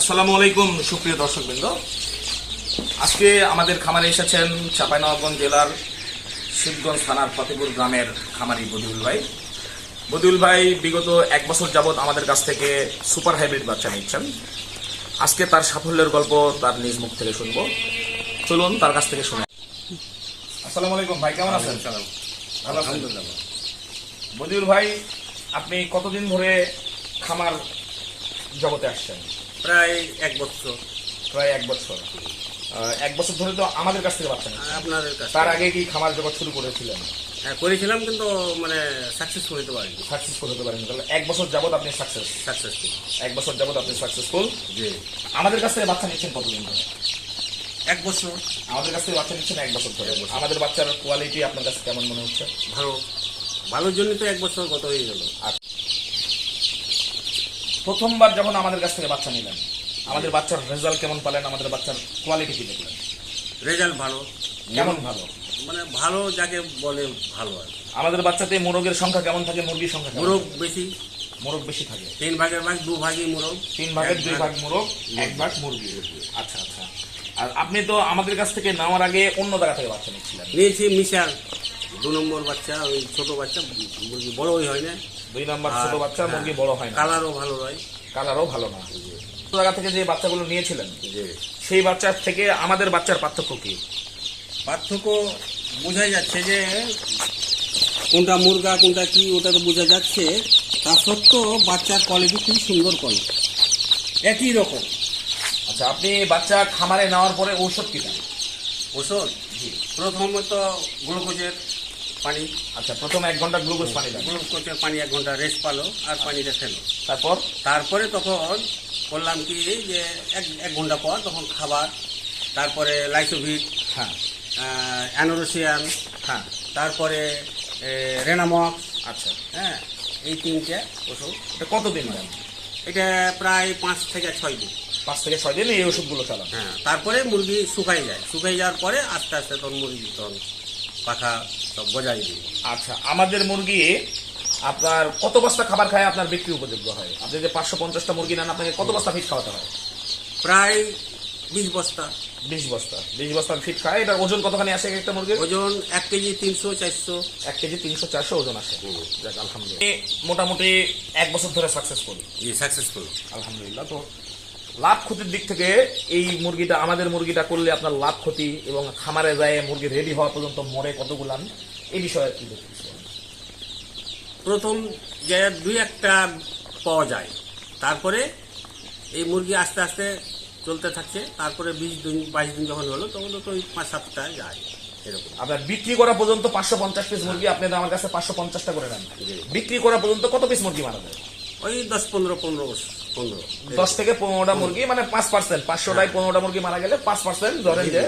আসসালামু আলাইকুম সুপ্রিয় দর্শকবৃন্দ। আজকে আমাদের খামারে এসেছেন চাঁপাইনবাবগঞ্জ জেলার শিবগঞ্জ থানার ফতেপুর গ্রামের খামারি বদিউল ভাই। বদিউল ভাই বিগত এক বছর যাবৎ আমাদের কাছ থেকে সুপার হাইব্রিড বাচ্চা নিচ্ছেন। আজকে তার সাফল্যের গল্প তার নিজ মুখ থেকে শুনব। চলুন তার কাছ থেকে শুনে। আসসালামু আলাইকুম ভাই কেমন আছেন? ভালো আছেন? বদিউল ভাই আপনি কতদিন ধরে খামার জগতে আসছেন? প্রায় এক বছর। প্রায় এক বছর। এক বছর ধরে তো আমাদের কাছ থেকে পাচ্ছেন আপনাদের কাছে তার আগে কি খামার জগৎ শুরু করেছিলেন? হ্যাঁ করেছিলাম কিন্তু মানে সাকসেসফুল হতে পারিনি। সাকসেসফুল হতে পারেন। তাহলে এক বছর যাবত আপনি সাকসেস সাকসেসফুল এক বছর যাবত আপনি সাকসেসফুল জি। আমাদের কাছ থেকে বাচ্চা নিচ্ছেন কতদিন ধরে? এক বছর। আমাদের কাছ থেকে বাচ্চা নিচ্ছেন এক বছর ধরে। আমাদের বাচ্চার কোয়ালিটি আপনার কাছে কেমন মনে হচ্ছে? ভালো। ভালোর জন্য তো এক বছর গত হয়ে গেল। প্রথমবার যখন আমাদের কাছ থেকে বাচ্চা নিলেন আমাদের বাচ্চার রেজাল্ট কেমন পেলেন আমাদের বাচ্চার কোয়ালিটি কি দেখলেন? রেজাল্ট ভালো। কেমন ভালো? মানে ভালো যাকে বলে ভালো আর আমাদের বাচ্চাতে মোরগের সংখ্যা কেমন থাকে মুরগির সংখ্যা মোরগ বেশি। মোরগ বেশি থাকে। তিন ভাগের ভাগ দু ভাগই মোরগ। তিন ভাগের দুই ভাগ- মোরগ। এক ভাগ মুরগি। আচ্ছা আচ্ছা। আর আপনি তো আমাদের কাছ থেকে নেওয়ার আগে অন্য জায়গা থেকে বাচ্চা নিচ্ছিলেন। নিয়েছি মিশাল। দু নম্বর বাচ্চা ওই ছোট বাচ্চা মুরগি বড়ই হয় না। দুই নাম্বার ছোট বাচ্চা হ্যাঁ। মুরগি বড় হয় না। কালারও ভালো হয় কালারও ভালো না। জায়গা থেকে যে বাচ্চাগুলো নিয়েছিলেন সেই বাচ্চার থেকে আমাদের বাচ্চার পার্থক্য কি? পার্থক্য বোঝাই যাচ্ছে যে কোনটা মুরগা কোনটা কি ওটা তো বোঝা যাচ্ছে। তা সত্ত্বেও বাচ্চার কোয়ালিটি খুব সুন্দর কোয়ালিটি একই রকম। আচ্ছা আপনি বাচ্চা খামারে নেওয়ার পরে ঔষধ কি দেন? ওষুধ প্রথমত গ্লুকোজের পানি আচ্ছা প্রথম এক ঘণ্টা গ্লুকোজ পানি দেন। গ্লুকোজের পানি এক ঘণ্টা রেস্ট পালো আর পানিটা খেলো। তারপর? তারপরে তখন করলাম কি যে এক এক ঘণ্টা পর তখন খাবার তারপরে লাইসোভিট হ্যাঁ। অ্যানোরোসিয়ান হ্যাঁ। তারপরে রেনামক্স আচ্ছা। হ্যাঁ এই তিনটে ওষুধ। এটা কতদিন দেন এটা প্রায় পাঁচ থেকে ছয় দিন। পাঁচ থেকে ছয় দিন এই ওষুধগুলো চালান। হ্যাঁ তারপরে মুরগি শুকাই যায়। শুকাই যাওয়ার পরে আস্তে আস্তে তখন মুরগি তখন পাখা সব বজায় দিই। আচ্ছা আমাদের মুরগি আপনার কত বস্তা খাবার খায় আপনার বিক্রি উপযোগ্য হয়? আপনি যে পাঁচশো পঞ্চাশটা মুরগি নেন আপনাকে কত বস্তা ফিট খাওয়াতে হয়? প্রায় বিশ বস্তা। বিশ বস্তা বিশ বস্তা ফিট খায়। এটার ওজন কতখানি আসে এক একটা মুরগির? ওজন এক কেজি তিনশো চারশো। এক কেজি তিনশো চারশো ওজন আসে। যাক আলহামদুলিল্লাহ। মোটামুটি এক বছর ধরে সাকসেসফুল জি সাকসেসফুল আলহামদুলিল্লাহ তো লাভ ক্ষতির দিক থেকে এই মুরগিটা আমাদের মুরগিটা করলে আপনার লাভ ক্ষতি এবং খামারে যায় মুরগি রেডি হওয়া পর্যন্ত মরে কতগুলান এই বিষয়ে কি প্রথম যে দুই একটা পাওয়া যায় তারপরে এই মুরগি আস্তে আস্তে চলতে থাকছে তারপরে বিশ দিন বাইশ দিন যখন হলো তখন তো ওই পাঁচ সাতটা যায় এরকম। আপনার বিক্রি করা পর্যন্ত পাঁচশো পঞ্চাশ পিস মুরগি আপনি আমার কাছে পাঁচশো পঞ্চাশটা করে নেন। বিক্রি করা পর্যন্ত কত পিস মুরগি মারা যায়? ওই দশ পনেরো পনেরো পনেরো। দশ থেকে পনেরোটা মুরগি মানে পাঁচ পার্সেন্ট পাঁচশোটায় পনেরোটা মুরগি মারা গেলে পাঁচ পার্সেন্ট ধরেন যে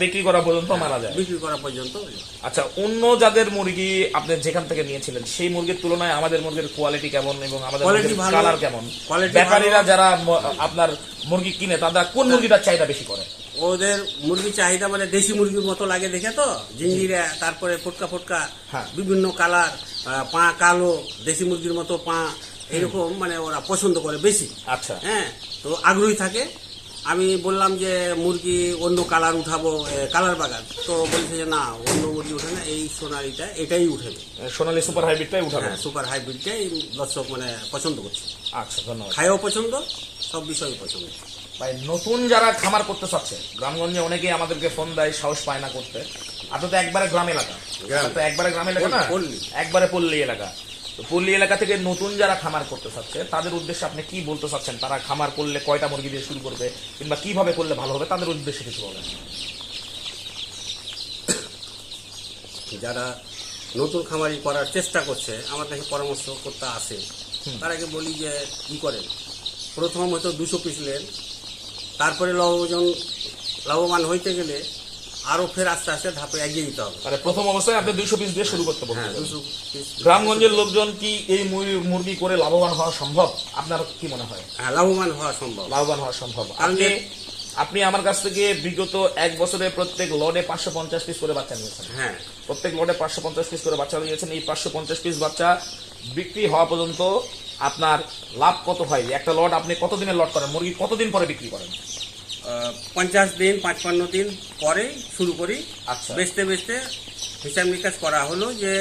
বিক্রি করা পর্যন্ত মারা যায়। বিক্রি করা পর্যন্ত। আচ্ছা অন্য যাদের মুরগি আপনি যেখান থেকে নিয়েছিলেন সেই মুরগির তুলনায় আমাদের মুরগির কোয়ালিটি কেমন এবং আমাদের কালার কেমন? ব্যাপারীরা যারা আপনার মুরগি কিনে তারা কোন মুরগিটার চাহিদা বেশি করে? ওদের মুরগি চাহিদা মানে দেশি মুরগির মতো লাগে দেখে তো? জিঞ্জিরা তারপরে ফুটকা ফুটকা হ্যাঁ। বিভিন্ন কালার পা কালো দেশি মুরগির মতো পা এরকম মানে ওরা পছন্দ করে বেশি। আচ্ছা। হ্যাঁ তো আগ্রহী থাকে। আমি বললাম যে মুরগি অন্য কালার উঠাবো কালার বাগান। তো বলছে যে না অন্য মুরগি উঠে না এই সোনালিটা এটাই উঠেবে সোনালি সুপার হাইব্রিডটাই উঠাবেন হ্যাঁ সুপার হাইব্রিডটাই দর্শক মানে পছন্দ করছে। আচ্ছা ধন্যবাদ। খায়ও পছন্দ সব বিষয়ই পছন্দ। ভাই নতুন যারা খামার করতে চাচ্ছে গ্রামগঞ্জে অনেকেই আমাদেরকে ফোন দেয় সাহস পায় না করতে। আপনি তো একবারে গ্রাম এলাকা। গ্রাম। তো একবারে গ্রাম এলাকা না। একবারে পল্লী এলাকা। পল্লী এলাকা থেকে নতুন যারা খামার করতে চাচ্ছে তাদের উদ্দেশ্যে আপনি কি বলতে চাচ্ছেন? তারা খামার করলে কয়টা মুরগি দিয়ে শুরু করবে কিংবা কীভাবে করলে ভালো হবে? তাদের উদ্দেশ্যে কিছু বলেন। যারা নতুন খামারি করার চেষ্টা করছে আমার কাছে পরামর্শ করতে আসে তারাকে বলি যে ই করেন? প্রথম হয়তো দুশো পিস নেন তারপরে লাভজন লাভবান হইতে গেলে আরও ফের আস্তে আস্তে ধাপে এগিয়ে দিতে হবে। মানে প্রথম অবস্থায় আপনি দুইশো পিস দিয়ে শুরু করতে হ্যাঁ বলছেন গ্রামগঞ্জের লোকজন কি এই মুর- মুরগি করে লাভবান হওয়া সম্ভব? আপনার কি মনে হয়? হ্যাঁ লাভবান হওয়া সম্ভব। লাভবান হওয়া সম্ভব। আপনি আপনি আমার কাছ থেকে বিগত এক বছরে প্রত্যেক লডে পাঁচশো পঞ্চাশ পিস করে বাচ্চা নিয়েছেন। হ্যাঁ। প্রত্যেক লডে পাঁচশো পঞ্চাশ পিস করে বাচ্চা নিয়েছেন। এই পাঁচশো পঞ্চাশ পিস বাচ্চা বিক্রি হওয়া পর্যন্ত আপনার লাভ কত হয়? একটা লট আপনি কতদিনের লট করেন? মুরগি কতদিন পরে বিক্রি করেন? পঞ্চাশ দিন পাঁচপান্ন দিন পরে শুরু করি আচ্ছা। বেচতে বেচতে হিসাব নিকাশ করা হলো যে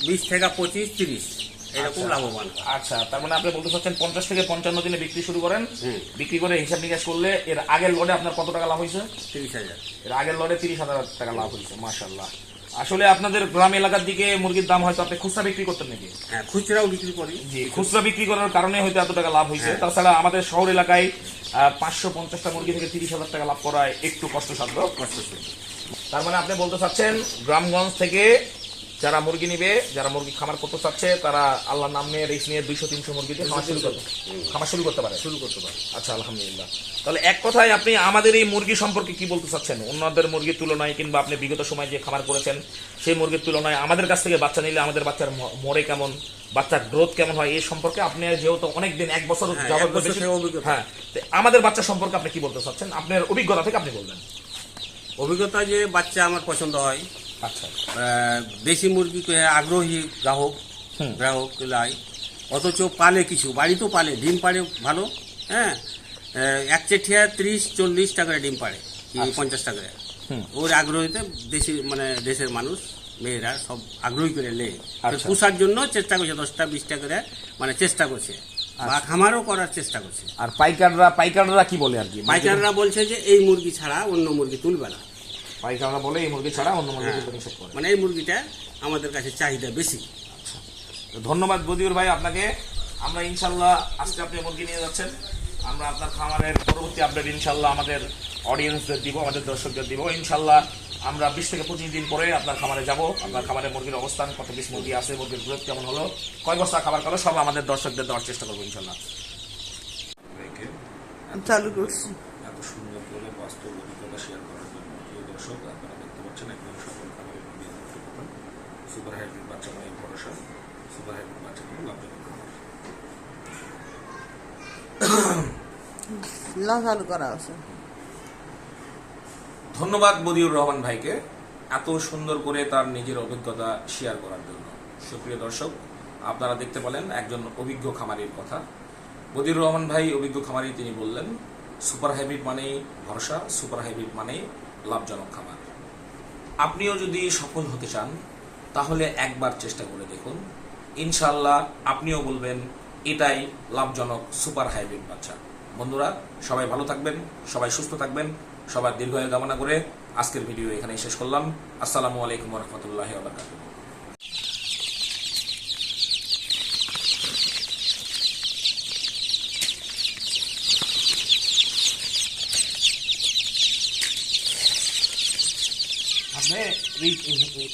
বিশ থেকে পঁচিশ তিরিশ এরকম আচ্ছা। লাভবান আচ্ছা তার মানে আপনি বলতে চাচ্ছেন পঞ্চাশ থেকে পঞ্চান্ন দিনে বিক্রি শুরু করেন হুম। বিক্রি করে হিসাব নিকাশ করলে এর আগের লটে আপনার কত টাকা লাভ হয়েছে তিরিশ হাজার এর আগের লটে তিরিশ হাজার টাকা লাভ হয়েছে মাশাল্লাহ আসলে আপনাদের গ্রাম এলাকার দিকে মুরগির দাম হয়তো আপনি খুচরা বিক্রি করতেন নাকি? হ্যাঁ খুচরাও বিক্রি করি। জি খুচরা বিক্রি করার কারণে হয়তো এত টাকা লাভ হয়েছে। তাছাড়া আমাদের শহর এলাকায় পাঁচশো পঞ্চাশটা মুরগি থেকে তিরিশ হাজার টাকা লাভ করা একটু কষ্টসাধ্য। কষ্ট তার মানে আপনি বলতে চাচ্ছেন গ্রামগঞ্জ থেকে যারা মুরগি নিবে যারা মুরগি খামার করতে চাচ্ছে তারা আল্লাহর নাম নিয়ে রিস্ক নিয়ে দুইশো তিনশো মুরগি দিয়ে খামার শুরু করতে খামার শুরু করতে পারে। শুরু করতে পারে। আচ্ছা আলহামদুলিল্লাহ। তাহলে এক কথায় আপনি আমাদের এই মুরগি সম্পর্কে কি বলতে চাচ্ছেন? অন্যদের মুরগির তুলনায় কিংবা আপনি বিগত সময় যে খামার করেছেন সেই মুরগির তুলনায় আমাদের কাছ থেকে বাচ্চা নিলে আমাদের বাচ্চার মরে কেমন বাচ্চার গ্রোথ কেমন হয় এই সম্পর্কে আপনি যেহেতু অনেক দিন এক বছর হ্যাঁ। হ্যাঁ আমাদের বাচ্চা সম্পর্কে আপনি কি বলতে চাচ্ছেন? আপনার অভিজ্ঞতা থেকে আপনি বলবেন। অভিজ্ঞতা যে বাচ্চা আমার পছন্দ হয় আচ্ছা দেশি মুরগি আগ্রহী গ্রাহক গ্রাহক লাই। অথচ পালে কিছু বাড়িতেও পালে ডিম পাড়ে ভালো হ্যাঁ? এক চেঠিয়া ত্রিশ চল্লিশ টাকায় ডিম পাড়ে কি পঞ্চাশ টাকায় ওর আগ্রহীতে দেশি মানে দেশের মানুষ মেয়েরা সব আগ্রহী করে লে। আচ্ছা। পোষার জন্য চেষ্টা করছে দশটা বিশটা করে মানে চেষ্টা করছে। বা খামারও করার চেষ্টা করছে। আর পাইকাররা পাইকাররা কি বলে আর কি? পাইকাররা বলছে যে এই মুরগি ছাড়া অন্য মুরগি তুলবে না। পাইকাররা বলে এই মুরগি ছাড়া অন্য মুরগি হ্যাঁ। কিন্তু নিষেধ করে। মানে এই মুরগিটা আমাদের কাছে চাহিদা বেশি। তো ধন্যবাদ বদিউর ভাই আপনাকে। আমরা ইনশাল্লাহ আজকে আপনি মুরগি নিয়ে যাচ্ছেন। আমরা আপনার খামারের পরবর্তী আপডেট ইনশাল্লাহ আমাদের অডিয়েন্সদের দিব আমাদের দর্শকদের দিব। ইনশাল্লাহ আমরা বিশ থেকে পঁচিশ দিন পরে আপনার খামারে যাব। আপনার খামারে মুরগির অবস্থান কত পিস মুরগি আছে মুরগির গ্রোথ কেমন হলো কয় বস্তা খাবার খালো সব আমাদের দর্শকদের দেওয়ার চেষ্টা করব ইনশাল্লাহ। চালু করছি। এত সুন্দর করে বাস্তব অভিজ্ঞতা শেয়ার করার দর্শক আপনারা দেখতে পাচ্ছেন একদম সকল খাবারের দেখতে পাবেন সুপার হাইব্রিড বাচ্চা মানে ভরসা। সুপার হাইব্রিড বাচ্চাগুলো লাভজনক খাবার করা আছে। ধন্যবাদ বদিউর রহমান ভাইকে এত সুন্দর করে তার নিজের অভিজ্ঞতা শেয়ার করার জন্য। সুপ্রিয় দর্শক আপনারা দেখতে পেলেন একজন অভিজ্ঞ খামারির কথা। বদিউর রহমান ভাই অভিজ্ঞ খামারি তিনি বললেন সুপার হাইব্রিড মানেই ভরসা সুপার হাইব্রিড মানেই লাভজনক খাবার। আপনিও যদি সফল হতে চান, তাহলে একবার চেষ্টা করে দেখুন। ইনশাল্লাহ আপনিও বলবেন, এটাই লাভজনক সুপার হাইব্রিড বাচ্চা। বন্ধুরা, সবাই ভালো থাকবেন, সবাই সুস্থ থাকবেন, সবার দীর্ঘায়ু কামনা করে আজকের ভিডিও এখানেই শেষ করলাম। আসসালামু আলাইকুম রহমতুল্লাহ আবরকাতুহ আপনি